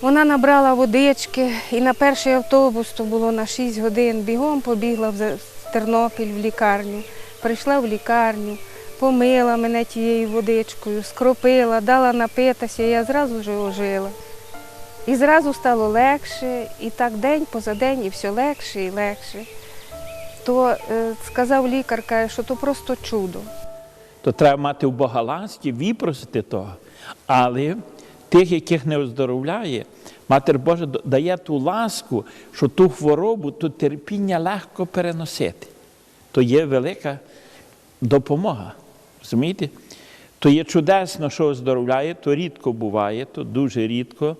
Вона набрала водички і на перший автобус, то було на 6 годин, бігом побігла в Тернопіль в лікарню. Прийшла в лікарню, помила мене тією водичкою, скропила, дала напитися, я зразу вже ожила. І зразу стало легше, і так день поза день, і все легше і легше. То е, сказав лікар, каже, що то просто чудо. то треба мати в Бога ласки, випросити того. Але тих, яких не оздоровляє, Матір Божа дає ту ласку, що ту хворобу, ту терпіння легко переносити. То є велика допомога. Розумієте? То є чудесно, що оздоровляє, то рідко буває, то дуже рідко.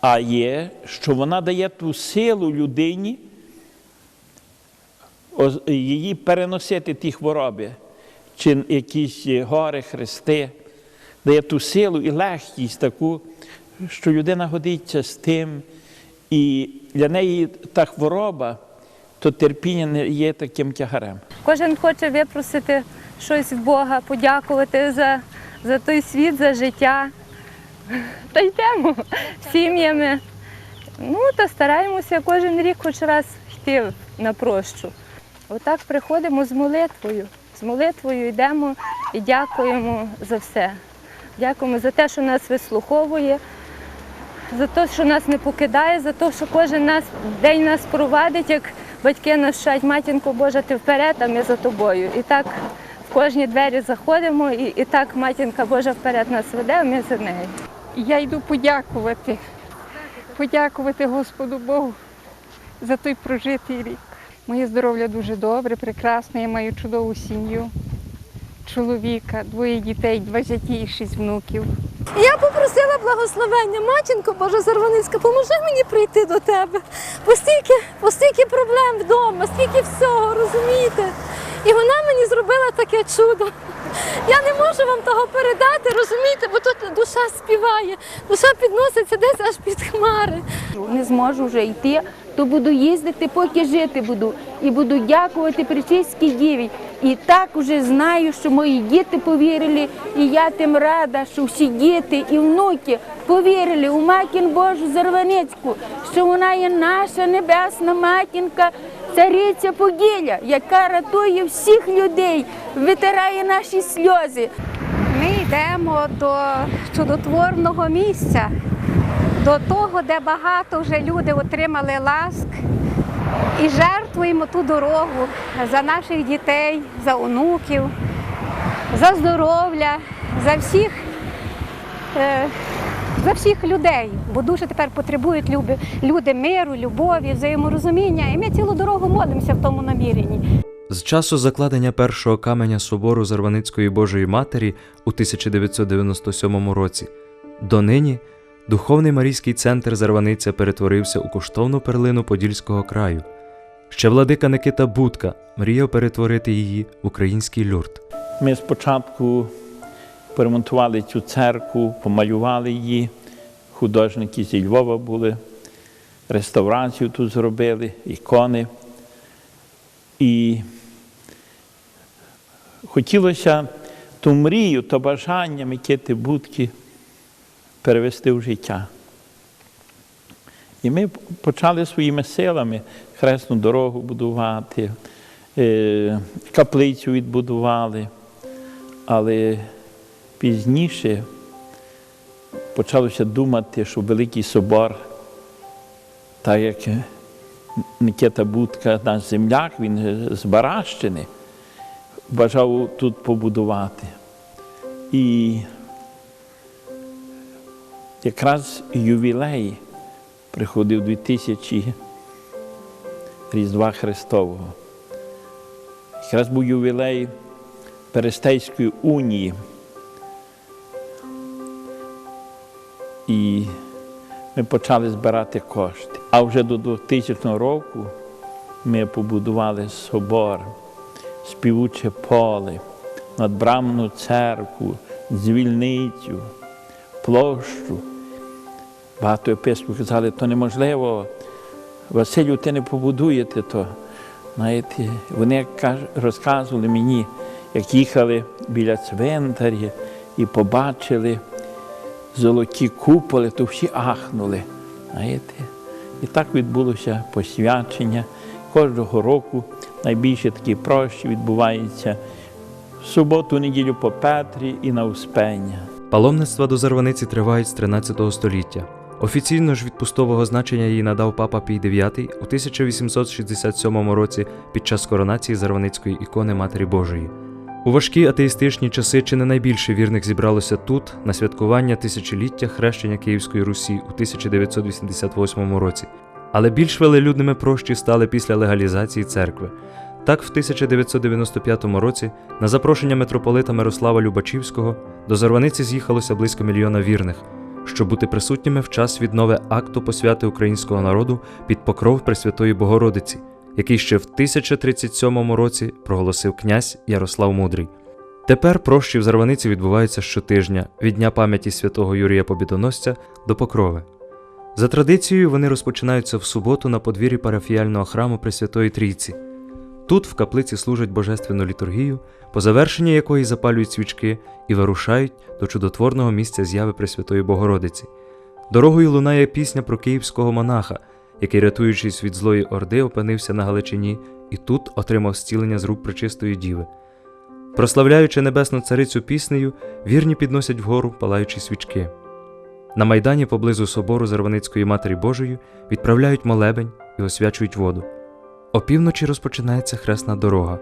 А є, що вона дає ту силу людині, її переносити ті хвороби, чи якісь гори, хрести, дає ту силу і легкість таку, що людина годиться з тим, і для неї та хвороба, то терпіння не є таким тягарем. Кожен хоче випросити щось в Бога, подякувати за, за той світ, за життя. Та йдемо сім'ями. Ну, та стараємося кожен рік хоч раз йти на прощу. Отак приходимо з молитвою. З молитвою йдемо і дякуємо за все. Дякуємо за те, що нас вислуховує, за те, що нас не покидає, за те, що кожен нас, день нас провадить, як батьки нас вчать, матінко Божа, ти вперед, а ми за тобою. І так в кожні двері заходимо, і, і так матінка Божа вперед нас веде, а ми за нею. Я йду подякувати, подякувати Господу Богу за той прожитий рік. Моє здоров'я дуже добре, прекрасне. Я маю чудову сім'ю, чоловіка, двоє дітей, 26 внуків. Я попросила благословення, матінко Божа Зарваницька, поможи мені прийти до тебе. Бо стільки, бо стільки проблем вдома, стільки всього, розумієте? І вона мені зробила таке чудо. Я не можу вам того передати, розумієте, бо тут душа співає, душа підноситься десь аж під хмари. не зможу вже йти, то буду їздити, поки жити буду. І буду дякувати Пречистській Діві. І так уже знаю, що мої діти повірили, і я тим рада, що всі діти і внуки повірили у матір Божу Зарваницьку, що вона є наша небесна матінка, цариця Поділля, яка рятує всіх людей, витирає наші сльози. Ми йдемо до чудотворного місця, до того, де багато вже люди отримали ласк, і жертвуємо ту дорогу за наших дітей, за онуків, за здоров'я, за всіх. е, За всіх людей, бо дуже тепер потребують люди миру, любові, взаєморозуміння. І ми цілу дорогу молимося в тому наміренні. З часу закладення першого каменя собору Зарваницької Божої Матері у 1997 році до нині духовний Марійський центр Зарваниця перетворився у коштовну перлину Подільського краю. Ще владика Никита Будка мріяв перетворити її в український люрт. Ми спочатку поремонтували цю церкву, помалювали її. Художники зі Львова були, реставрацію тут зробили, ікони. І хотілося ту мрію, то бажання Микити Будки перевести в життя. І ми почали своїми силами хресну дорогу будувати, е, каплицю відбудували. Але пізніше почалося думати, що Великий Собор, так як Никита Будка, наш земляк, він з Баращини, бажав тут побудувати. І якраз ювілей приходив 2000 Різдва Христового. Якраз був ювілей Перестейської унії. І ми почали збирати кошти. А вже до 2000 року ми побудували собор, співуче поле, надбрамну церкву, дзвільницю, площу. Багато епископів казали, то неможливо. Василю, ти не побудуєте то. Знаєте, вони розказували мені, як їхали біля цвинтаря і побачили золоті куполи, то всі ахнули. Знаєте? І так відбулося посвячення. Кожного року найбільше такі прощі відбуваються в суботу, неділю по Петрі і на Успення. Паломництва до Зарваниці тривають з 13 століття. Офіційно ж відпустового значення їй надав папа Пій IX у 1867 році під час коронації Зарваницької ікони Матері Божої. У важкі атеїстичні часи чи не найбільше вірних зібралося тут на святкування тисячоліття хрещення Київської Русі у 1988 році. Але більш велелюдними прощі стали після легалізації церкви. Так, в 1995 році, на запрошення митрополита Мирослава Любачівського, до Зарваниці з'їхалося близько мільйона вірних, щоб бути присутніми в час віднови акту посвяти українського народу під покров Пресвятої Богородиці, який ще в 1037 році проголосив князь Ярослав Мудрий. Тепер прощі в Зарваниці відбуваються щотижня від Дня пам'яті святого Юрія Побідоносця до Покрови. За традицією вони розпочинаються в суботу на подвір'ї парафіяльного храму Пресвятої Трійці. Тут в каплиці служать божественну літургію, по завершенні якої запалюють свічки і вирушають до чудотворного місця зяви Пресвятої Богородиці. Дорогою лунає пісня про київського монаха, який, рятуючись від злої орди, опинився на Галичині і тут отримав зцілення з рук Пречистої Діви. Прославляючи небесну царицю піснею, вірні підносять вгору палаючі свічки. На майдані поблизу собору Зарваницької Матері Божої відправляють молебень і освячують воду. Опівночі розпочинається хресна дорога.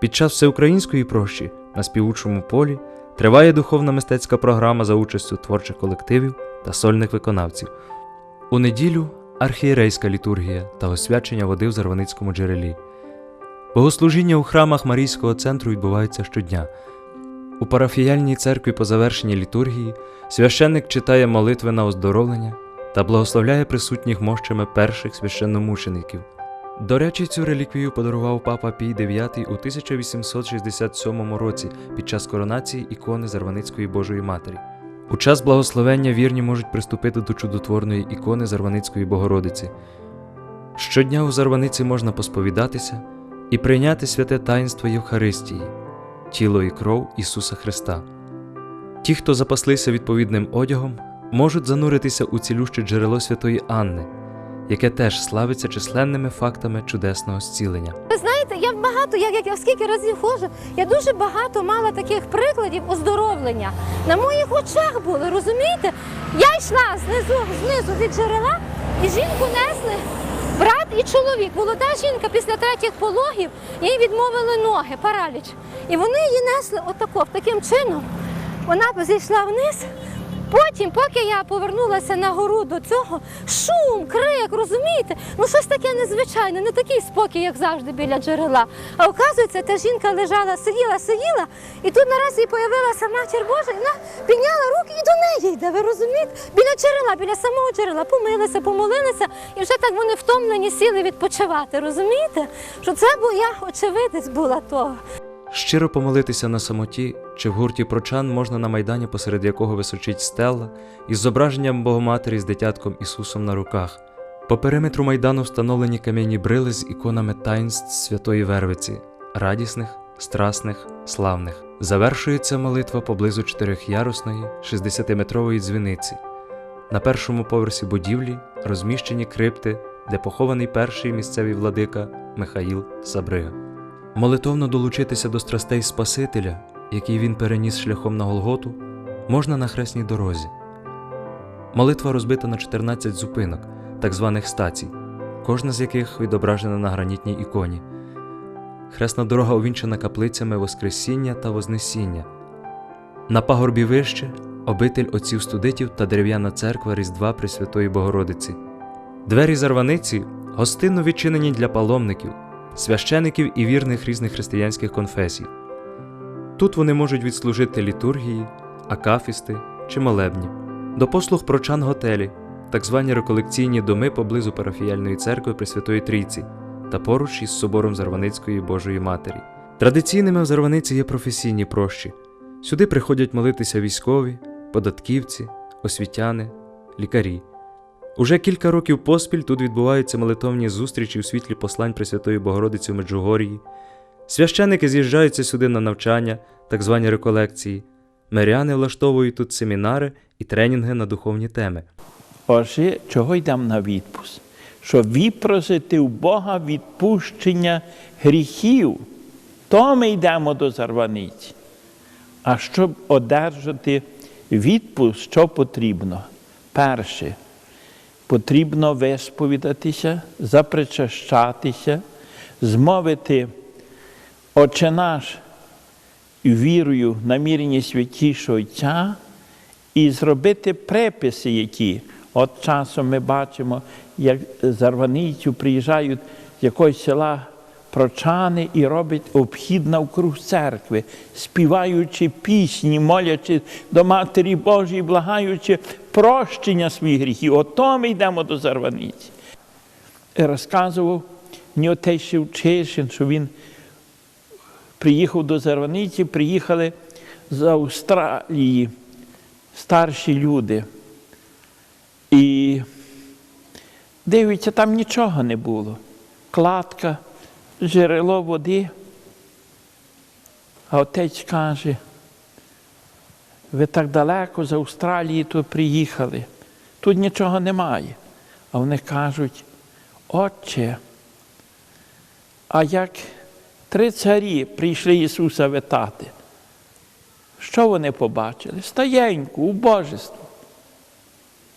Під час всеукраїнської прощі на співучому полі триває духовна мистецька програма за участю творчих колективів та сольних виконавців. У неділю архієрейська літургія та освячення води в Зарваницькому джерелі. Богослужіння у храмах Марійського центру відбуваються щодня. У парафіяльній церкві по завершенні літургії священник читає молитви на оздоровлення та благословляє присутніх мощами перших священномучеників. До речі, цю реліквію подарував папа Пій IX у 1867 році під час коронації ікони Зарваницької Божої Матері. У час благословення вірні можуть приступити до чудотворної ікони Зарваницької Богородиці. Щодня у Зарваниці можна посповідатися і прийняти святе таїнство Євхаристії, тіло і кров Ісуса Христа. Ті, хто запаслися відповідним одягом, можуть зануритися у цілюще джерело святої Анни, яке теж славиться численними фактами чудесного зцілення. Ви знаєте, я багато, як, як я скільки разів ходжу, я дуже багато мала таких прикладів оздоровлення. На моїх очах були, розумієте? Я йшла знизу, знизу від джерела, і жінку несли брат і чоловік. Молода жінка після третіх пологів, їй відмовили ноги, параліч. І вони її несли отако, таким чином. Вона зійшла вниз. Потім, поки я повернулася на гору до цього, шум, крик, розумієте? Ну щось таке незвичайне, не такий спокій, як завжди біля джерела. А оказується, та жінка лежала, сиділа, сиділа, і тут нараз їй появилася матір Божа, і вона підняла руки і до неї йде. Ви розумієте? Біля джерела, біля самого джерела, помилися, помолилися, і вже так вони втомлені сіли відпочивати. Розумієте? Що це бо очевидець була того. Щиро помолитися на самоті чи в гурті прочан можна на майдані, посеред якого височить стела із зображенням Богоматері з дитятком Ісусом на руках. По периметру майдану встановлені кам'яні брили з іконами таїнств Святої Вервиці, радісних, страсних, славних. Завершується молитва поблизу чотирьохярусної 60-метрової дзвіниці. На першому поверсі будівлі розміщені крипти, де похований перший місцевий владика Михаїл Сабрига. Молитовно долучитися до страстей Спасителя, який він переніс шляхом на Голготу, можна на хресній дорозі. Молитва розбита на 14 зупинок, так званих стацій, кожна з яких відображена на гранітній іконі. Хресна дорога увінчена каплицями Воскресіння та Вознесіння. На пагорбі вище обитель отців студитів та дерев'яна церква Різдва Пресвятої Богородиці. Двері зарваниці гостинно відчинені для паломників, священиків і вірних різних християнських конфесій. Тут вони можуть відслужити літургії, акафісти чи молебні. До послуг прочан готелі, так звані реколекційні доми поблизу парафіяльної церкви Пресвятої Трійці та поруч із собором Зарваницької Божої Матері. Традиційними в Зарваниці є професійні прощі. Сюди приходять молитися військові, податківці, освітяни, лікарі. Уже кілька років поспіль тут відбуваються молитовні зустрічі у світлі послань Пресвятої Богородиці в Меджугорії. Священники з'їжджаються сюди на навчання, так звані реколекції. Миряни влаштовують тут семінари і тренінги на духовні теми. Отже, чого йдемо на відпуск? Щоб випросити у Бога відпущення гріхів, то ми йдемо до зарваниці. А щоб одержати відпуск, що потрібно? Перше, потрібно висповідатися, запричащатися, змовити Отче наш вірою намірення святішого Отця і зробити приписи, які от часом ми бачимо, як зарваницю приїжджають з якогось села прочани і роблять обхід навкруг церкви, співаючи пісні, молячи до Матері Божої, благаючи прощення своїх гріхів. Ото ми йдемо до зарваниці. Розказував мені отець Шевчишин, що він приїхав до Зарваниці, приїхали з Австралії старші люди. І дивиться, там нічого не було. Кладка, джерело води. А отець каже, ви так далеко з Австралії тут приїхали, тут нічого немає. А вони кажуть, отче, а як три царі прийшли Ісуса витати, що вони побачили? Стаєньку, убожество.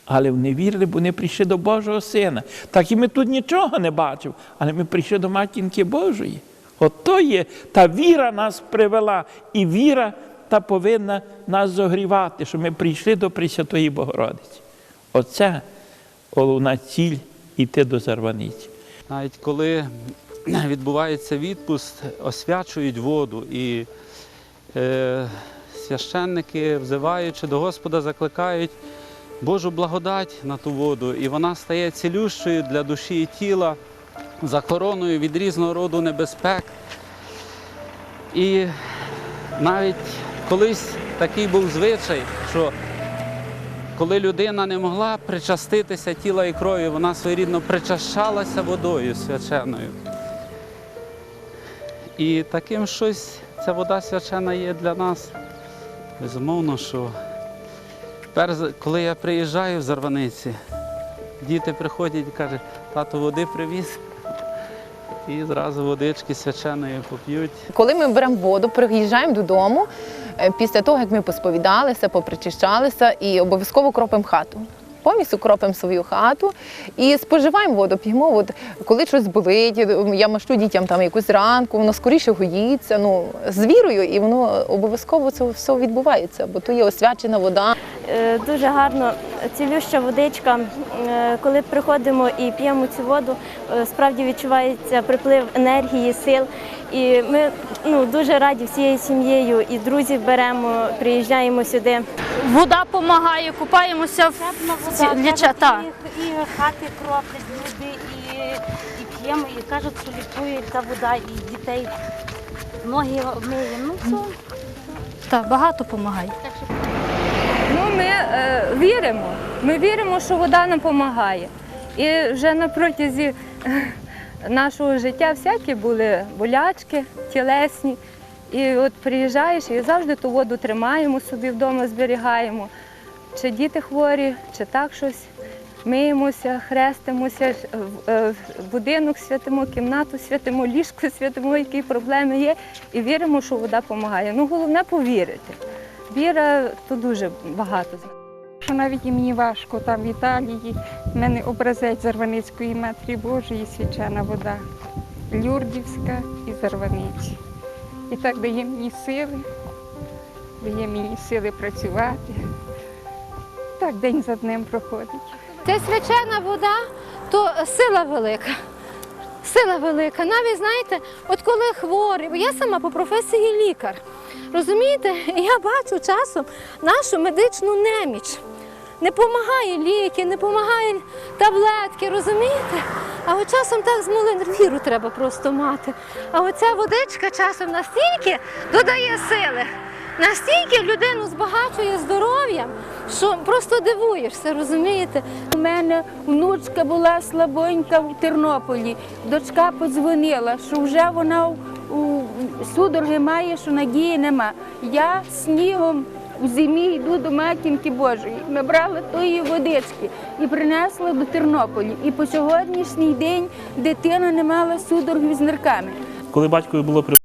Але вони вірили, бо вони прийшли до Божого Сина. Так і ми тут нічого не бачимо, але ми прийшли до матінки Божої. От то є, та віра нас привела, і віра та повинна нас зогрівати, що ми прийшли до Пресвятої Богородиці. Оце головна ціль іти до Зарваниці. Навіть коли відбувається відпуск, освячують воду і е, священники, взиваючи до Господа, закликають Божу благодать на ту воду, і вона стає цілющою для душі і тіла, захороною від різного роду небезпек. І навіть колись такий був звичай, що коли людина не могла причаститися тіла і крові, вона своєрідно причащалася водою свяченою. І таким щось ця вода свячена є для нас. Безумовно, що тепер, коли я приїжджаю в Зарваниці, діти приходять і кажуть, тато води привіз. І зразу водички свяченої поп'ють. Коли ми беремо воду, приїжджаємо додому, е, після того, як ми посповідалися, попричищалися і обов'язково кропимо хату. Повністю кропимо свою хату і споживаємо воду, п'ємо. От, коли щось болить, я машу дітям там якусь ранку, воно скоріше гоїться. Ну, з вірою, і воно обов'язково це все відбувається, бо то є освячена вода. Е, Дуже гарно цілюща водичка. Е, Коли приходимо і п'ємо цю воду, е, справді відчувається приплив енергії, сил. І ми ну, дуже раді всією сім'єю і друзів беремо, приїжджаємо сюди. Вода допомагає, купаємося в ліча. І хати кроплять люди, і, і п'ємо, і кажуть, що лікує та вода, і дітей ноги миємо. Ну, це Та, багато допомагає. Ми е, віримо. Ми віримо, що вода нам допомагає. І вже на протязі е, нашого життя всякі були болячки, тілесні. І от приїжджаєш і завжди ту воду тримаємо собі вдома, зберігаємо. Чи діти хворі, чи так щось. Миємося, хрестимося, е, в будинок святимо, кімнату святимо, ліжко святимо, які проблеми є, і віримо, що вода допомагає. Ну, головне повірити. Віра то дуже багато. Що навіть і мені важко там в Італії, в мене образець Зарваницької Матері Божої свячена вода, Люрдівська і Зарваниці. І так дає мені сили, дає мені сили працювати. Так день за днем проходить. Це свячена вода, то сила велика. Сила велика. Навіть знаєте, от коли хворий, бо я сама по професії лікар. Розумієте, я бачу часом нашу медичну неміч. Не допомагає ліки, не допомагає таблетки, розумієте? А от часом так з молин віру треба просто мати. А оця водичка часом настільки додає сили, настільки людину збагачує здоров'ям, що просто дивуєшся, розумієте? У мене внучка була слабонька в Тернополі. Дочка подзвонила, що вже вона судороги має, що надії нема. Я снігом У зимі йду до матінки Божої. Ми брали тої водички і принесли до Тернополі. І по сьогоднішній день дитина не мала судорогів з нирками. Коли батькові було